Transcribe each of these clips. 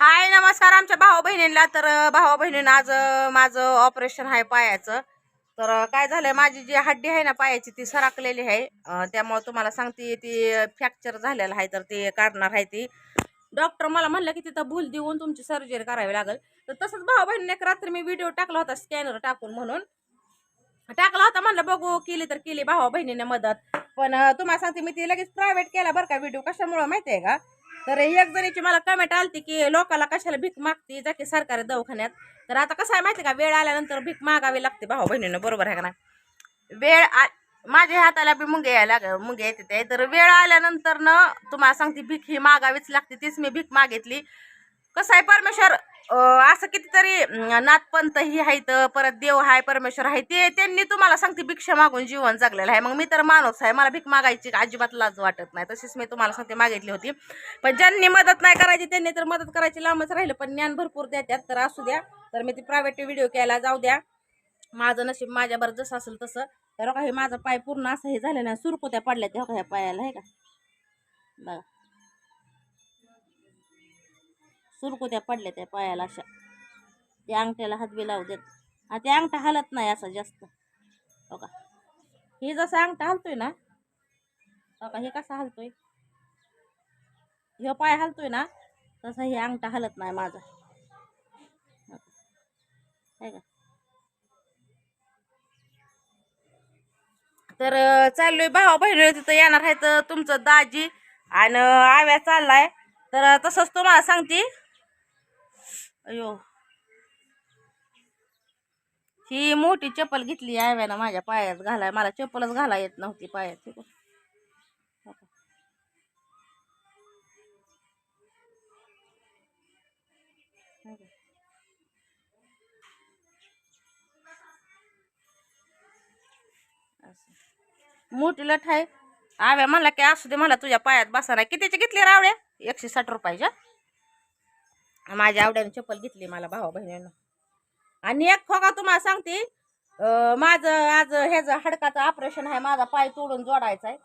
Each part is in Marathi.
हाय नमस्कार आमच्या भाऊ बहिणींना. तर भावा बहिणींना आज माझं ऑपरेशन आहे पायाचं. तर काय झालंय माझी जी हड्डी आहे ना पायाची ती सरकलेली आहे. त्यामुळे तुम्हाला सांगते ती फ्रॅक्चर झालेलं आहे तर ते काढणार आहे ती. डॉक्टर मला म्हणलं की तिथं भूल देऊन तुमची सर्जरी करावी लागेल. तर तसंच भाऊ बहिणीने एक रात्री मी व्हिडिओ टाकला होता स्कॅनर टाकून म्हणून. टाकला होता म्हणलं बघू केली तर केली भावा बहिणीने मदत. पण तुम्हाला सांगते मी ती लगेच प्रायव्हेट केला बरं का व्हिडिओ कशामुळं माहिती आहे का? तर एक जणीची मला कमेंट आलती की लोकाला कशाला भीक मागती? जा की सरकारी दवाखान्यात. तर आता कसं आहे माहिती आहे का? वेळ आल्यानंतर भीक मागावी लागते भाऊ बहिणीनं बरोबर आहे का ना वेळ आ माझ्या हाताला बी मुंगे यायला मुंगे येते ते तर वेळ आल्यानंतर न तुम्हाला सांगते भीक ही मागावीच लागते तीच मी भीक मागितली. कसं आहे परमेश्वर असं कितीतरी नाथपंत ही आहेत परत देव आहे परमेश्वर आहे ते त्यांनी तुम्हाला सांगते भिक्षा मागून जीवन जगलेलं आहे. मग मी तर माणूस आहे मला भीक मागायची अजिबात लाज वाटत नाही. तशीच मी तुम्हाला सांगते मागितली होती. पण ज्यांनी मदत नाही करायची त्यांनी तर मदत करायची लांबच राहिलं. पण ज्ञान भरपूर देतात तर असू द्या. तर मी ती प्रायव्हेट व्हिडिओ केला जाऊ द्या. माझं नशीब माझ्यावर जसं असेल तसं. तर हो का हे माझं पाय पूर्ण असं हे झालं नाही सुरकुत्या पडल्या त्या हो ह्या पायाला आहे का? बघा. सुरकुत्या पडल्या त्या पायाला अशा. त्या अंगठ्याला हातबी लावू देत. आणि ते अंगठा हलत नाही असं जास्त. हो का? हे जसं अंगठा हलतोय ना हो का? हे कसा हलतोय? ह्यो पाय हलतोय ना तसं हे अंगठा हलत नाही माझा. हो आहे का? तर चाललोय भावा बहिणी तिथं येणार आहे तर तुमचं दाजी आणि आव्या चाललाय. तर तसंच तुम्हाला सांगते. अयो. ही मोठी चप्पल घेतली आव्यानं माझ्या पायात घालाय. मला चप्पलच घाला येत नव्हती पायात. हे मोठी लठ आहे. आव्या म्हणला की असू दे मला तुझ्या पायात बसा नाही. कितीची घेतली रावड्या एकशे साठ रुपयाच्या? माझ्या आवड्याने चप्पल घेतली मला भावा बहिणीनं. आणि एक खोका तुम्हाला सांगते माझं आज ह्याचं हाडकाचं ऑपरेशन आहे माझा पाय तोडून जोडायचा आहे.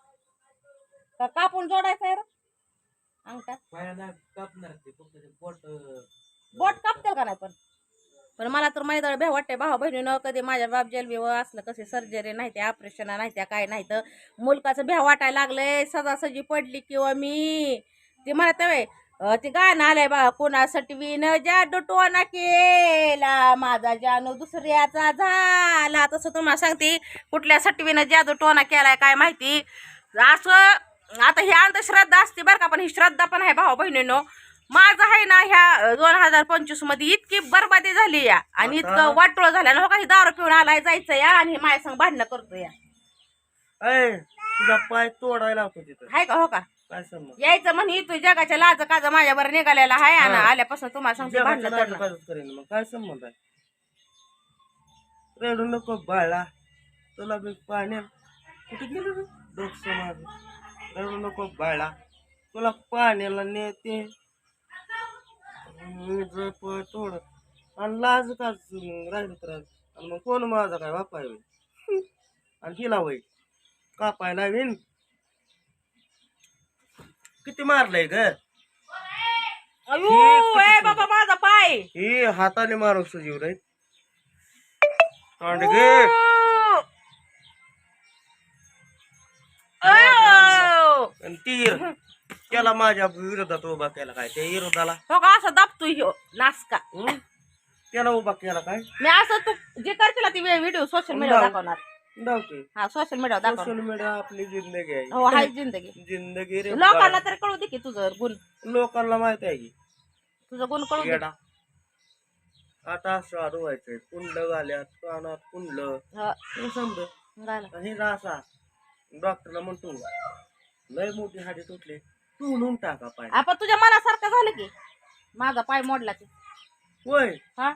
का कापून जोडायचा आहे अंगठा. ते ते बोट कापतील का नाही पण? पण मला तर मैदाळ भ्या वाटते भावा बहिणीनं कधी माझ्या बाप जलबी व असलं कसे सर्जरी नाही त्या ऑपरेशन नाही त्या काय नाही तर मुलकाचं भ्या वाटायला लागलंय सजासजी पडली किंवा मी. ती म्हणत ते गाणं आलंय बा कोणासाठी विन जादू टोना केला माझा जानू दुसऱ्याचा झाला. तसं तुम्हाला सांगते कुठल्या सटवीनं जादू टोना केलाय काय माहिती? असं आता ही अंधश्रद्धा असते बरं का पण ही श्रद्धा पण आहे भाऊ बहिणीनं. माझं आहे ना ह्या दोन हजार पंचवीसमध्ये इतकी बरबादी झाली या. आणि? इतकं वाटोळ झालं. हो काही दारू पिऊन आलाय जायचं या आणि माझ्या संग भांडणं करतो या. तुझा पाय तोडायला होतो तिथं. हाय का हो का? काय समज यायचं म्हणे तू जगाच्या लाज काज माझ्यावर निघालेला आहे आणि हा. आल्यापासून तुम्हाला सांगते करेन मग. काय संबंध आहे? रडू नको बाळा. तुला मी पाण्या कुठे गेलो रे? समाज रडू नको बाळा. तुला पाण्याला नेते. मी तोड आणि लाज का राहिलं तर आणि मग कोण माझा काय बापाय होईल? आणि हिला होईल. कापाय लावीन किती मारलंय ग? अयो ए बाबा माझा पाय. हे हाताने मारून सजीव रे. तांडगे. आणि तीर त्याला माझ्या विरोधात उभा केला काय? त्या विरोधाला? हो का? असं दाबतो ह्यो नासका. हं? त्याला उभा केला काय? मी असं तू जे करतील ती व्हिडिओ सोशल मीडियावर दाखवणार. हा सोशल मीडियावर सोशल मीडिया आपली जिंदगी हो आहे हाय जिंदगी. जिंदगी रे लोकांना तरी कळू दे की तुझं गुण. लोकांना माहीत आहे की. तुझं गुण कळू दे. येडा. आता असं धुवायचंय कुंड घाल्यात कानात कुंडल हा, हे समज. झालं. हे असा डॉक्टरला म्हणतो लय मोठी हाडी तुटली. तोडून टाका पाय. आपण तुझ्या मनासारखं झालं की. माझा पाय मोडला की. होय. हा?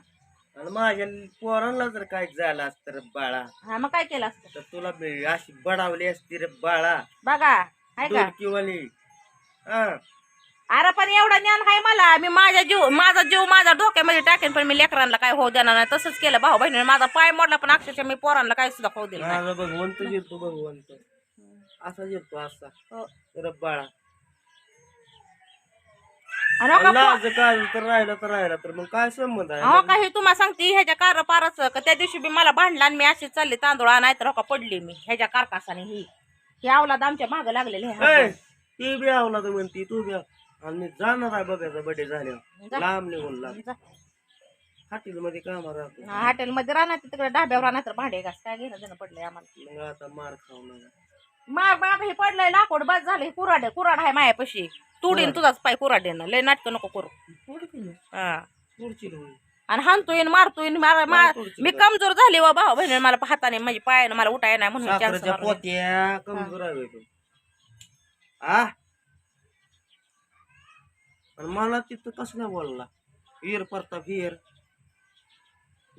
आणि माझ्या पोरांना जर काय झालं असतं रे बाळा हा मग काय केलं असतं? तर तुला अशी बडावली असती रे बाळा. बघा हाय का? हा. अरे पण एवढा ज्ञान आहे मला. मी माझ्या जीव माझा जीव माझा डोक्यामध्ये टाकेन पण मी लेकरांना काय होऊ देणार नाही. तसंच केलं. भाऊ बहिणी माझा पाय मोडला पण अक्षरशः मी पोरांना काय सुद्धा होऊ दिलं नाही. माझा भगवंत भगवंत. असा जिरतो असा. हो. रे बाळा. हो का पो- लाज काय तर राहिला तर राहिला तर मग काय संबंध हो आहे का हे तुम्हाला सांगते ह्याच्या कार पारच का त्या दिवशी बी मला भांडला आणि मी अशी चालले तांदूळ नाही तर हो का पडली मी ह्याच्या कारकासाने ही. ही अवलाद आमच्या मागं लागलेले ती बी आवला तर म्हणती तू बी आव. आणि मी जाणार आहे बघायचा बडे झाल्यावर लांब निघून लांब. हॉटेल मध्ये काम राहतो हॉटेलमध्ये राहणार तिकडे ढाब्यावर राहणार तर भांडे घास काय घेणं देणं पडलंय आम्हाला. मग आता मार खाऊ नका. माग माग हे पडलंय लाकूड बस झालं कुराड कुराड आहे मायापाशी. तुडीन तुझाच पाय कुराडेनं लय नाटकं नको करू. हा. आणि हाणतोय आणि मारतोय आणि मार मार मी कमजोर झाली वा भाऊ बहिणी मला हाताने माझी पायानं मला उठाय नाही म्हणून chance साखरेच्या मारला. पोत्या कमजोर आहे तू. आ? आणि मला तिथं कसला बोलला. वीर प्रताप वीर.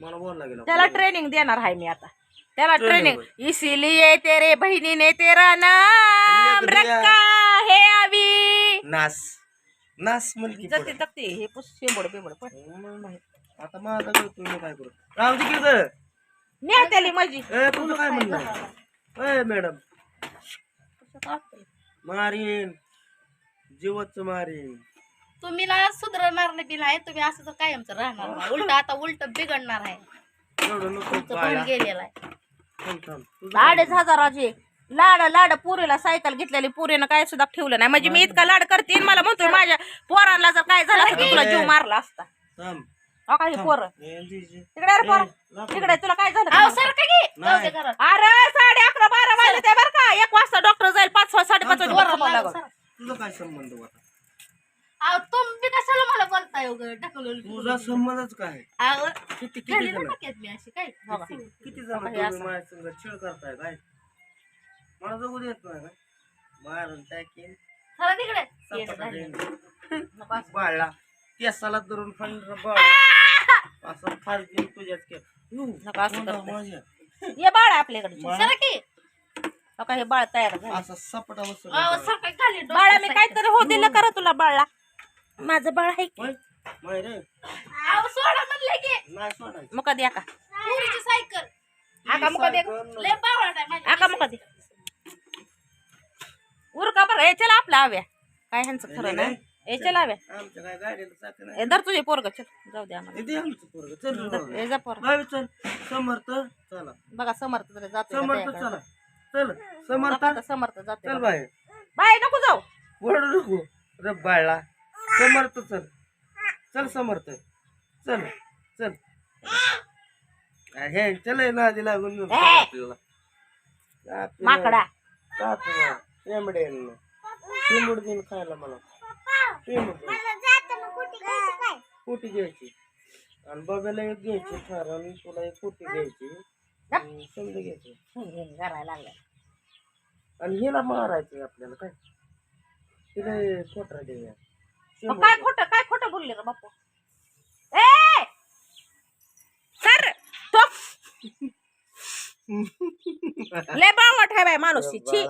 मला बोलला गेला. त्याला ट्रेनिंग देणार आहे मी आता. त्याला ट्रेनिंग इसीलिए तेरे बहिणीने तेरा नाम. रखा है अभी. नास. नास मुलगी जगते जगते. हे पुस शेंबड बिंबड पण आता माझा करतो मी काय करू. राहू दे की गं. माझी. ए तुझं काय म्हणणं ए मॅडम. मारीन. जीवच मारीन. तुम्ही ना सुधारणार बी नाही. तुम्ही असं तर कायमच राहणार नाही. उलट आता उलट बिघडणार आहे. तुमचं गेलेला आहे. अडीच हजाराची लाड लाड पुरीला सायकल घेतलेली पुरीनं काय सुद्धा ठेवलं नाही म्हणजे मी इतका लाड करते मला म्हणतोय माझ्या पोरांना जर काय झालं असतं, तुला जीव मारला असता. अहो हे पोर. तिकडे अरे पोर. तिकडे तुला काय झालं अहो का? सारखं घे जाऊ दे नाही. घरात अरे साडे अकरा बारा वाजले ते बरं का एक वाजता डॉक्टर जाईल पाच वाजता साडेपाच वाजता वरं बरोबर लागलं लागल. सारं. तुझा काय संबंध होता उगं तुझा संबंधच काय अहो किती किती घाली जण मी अशी काय हो का? किती जण हे तुम्ही असं. माझ्या संग छळ करताय काय मला जगू देत नाही काय मारून टाकेन चला तिकडे येड सपाटा झाली. देईन. नको असं. बाळला केसाला धरून फांड बाळ असं फार देईन तुझ्याच के यू, नको असं तोंडावर करते. माझ्या. ये बाळ आपल्याकडे बाळ. चला की हो का हे बाळ तयार झालं असं सपटा बसून बाळा मी काहीतरी हो दिलं करा तुला बाळला माझं बाळ आहे की होय? होय रे. अहो सोडा म्हणलं की. नाही सोडायचं. मग कधी आका. पुरीची सायकल. आका लय बावळट आहे माझी. आका उरका बरं हे चला आपला आव्या. काय ह्यांचं खरं नाही चला आव्या. आमच्या काय गाडीला चाक नाही. धर तुझे पोरग चल. जाऊ दे आम्हाला. दे आमचं पोरगं. चल रे बाबा. जा पोर बाय चल. समर्थ चला. बघा समर्थ तरी जातो समर्थ चला. चल. समर्थ. समर्थ जाते चल बाय बाय नको चल समर्थ चल चल. हे चल ना आधी लागून. आपल्याला माकडा. का तुला शेंबडेन शेंबूड देईन खायला मला शेंबूड कुटी घ्यायची? आणि बाबाला एक घ्यायची ठार आणि तुला एक कुटी घ्यायची? समजा घ्यायची. करायला लागला. आणि हिला मारायचं आपल्याला काय? तिला खोटरा देऊया. मग काय खोटं काय खोटं बोलले रे बापू? लय बावट आहे बाय माणूस छी.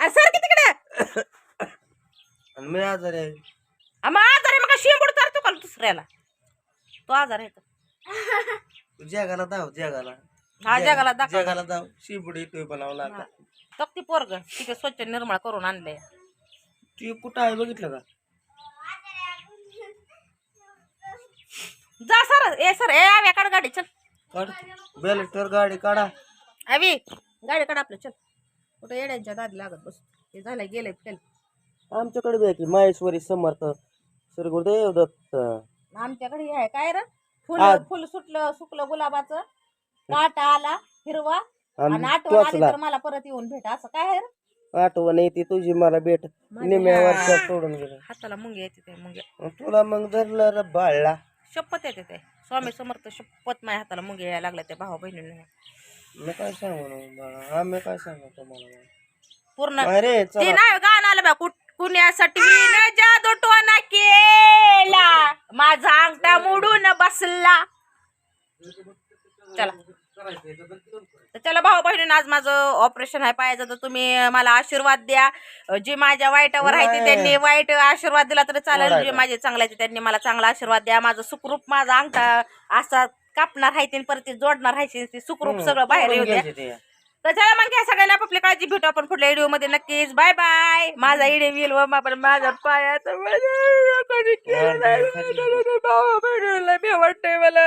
अरे सर की तिकडे? आणि मी आजारी आहे. मग आजार आहे मग शिंबूड चालतो का दुसऱ्याला? तो आजार आहे तर. तू जगाला दाव जगाला. हा जगाला दाखव. जगाला दाव. शिबडी येतोय बनावला आता तो ती पोरग तिथे स्वच्छ निर्मळ करून आणले ती कुठं आहे बघितलं का? जा सर ए सर ए आव्या काढ गाडी चल. काढ. बेलेटर गाडी काढा. आवी गाडी काढ आपलं चल. कुठं येड्यांच्या दादी लागत बस. हे झालंय गेलंय फेल. आमच्याकडे बी आहे की माहेश्वरी समर्थ. श्री गुरुदेव दत्त. आमच्याकडे हे आहे काय रे? फुल आ- फुल सुटलं सुकलं गुलाबाचं. काटा आला हिरवा. आणि आणि आठवण आली टोचला. तर मला परत येऊन भेट असं काय आहे रे? आठवण येते तुझी मला भेट. निम्या वर्षात सोडून गेलं. हाताला मुंगे येते ते मुंगे मग तुला मग धरलं रे बाळला. शपथ येते ते. स्वामी समर्थ शपथ माझ्या हाताला मुंगे यायला लागल्या त्या भावा बहिणीने. मी काय सांगू ना बाळा? आम्ही काय सांगू तुम्हाला? पूर्ण अरे ते चला नाही गाणं आलं बा कुठ कुण्यासाठी न जादू टोना केला. माझा अंगठा मोडून बसला. चला. तर चला भाऊ बहिणीनं आज माझं ऑपरेशन आहे पायाचं तर तुम्ही मला आशीर्वाद द्या. जे माझ्या वाईटावर आहे ते त्यांनी वाईट आशीर्वाद दिला तर चालेल. जे माझे चांगले आहे त्यांनी मला चांगला आशीर्वाद द्या. माझं सुखरूप माझा अंगठा असा कापणार आहे परत ते जोडणार आहे ते सुखरूप सगळं बाहेर येऊ द्या. तर चला मग घ्या सगळ्याला आपली काळजी भेटू आपण पुढल्या व्हिडिओमध्ये नक्कीच. बाय बाय माझा व्हिडिओ येईल व आपण माझा पायाचा भावा बहिणीला मी वाटतंय मला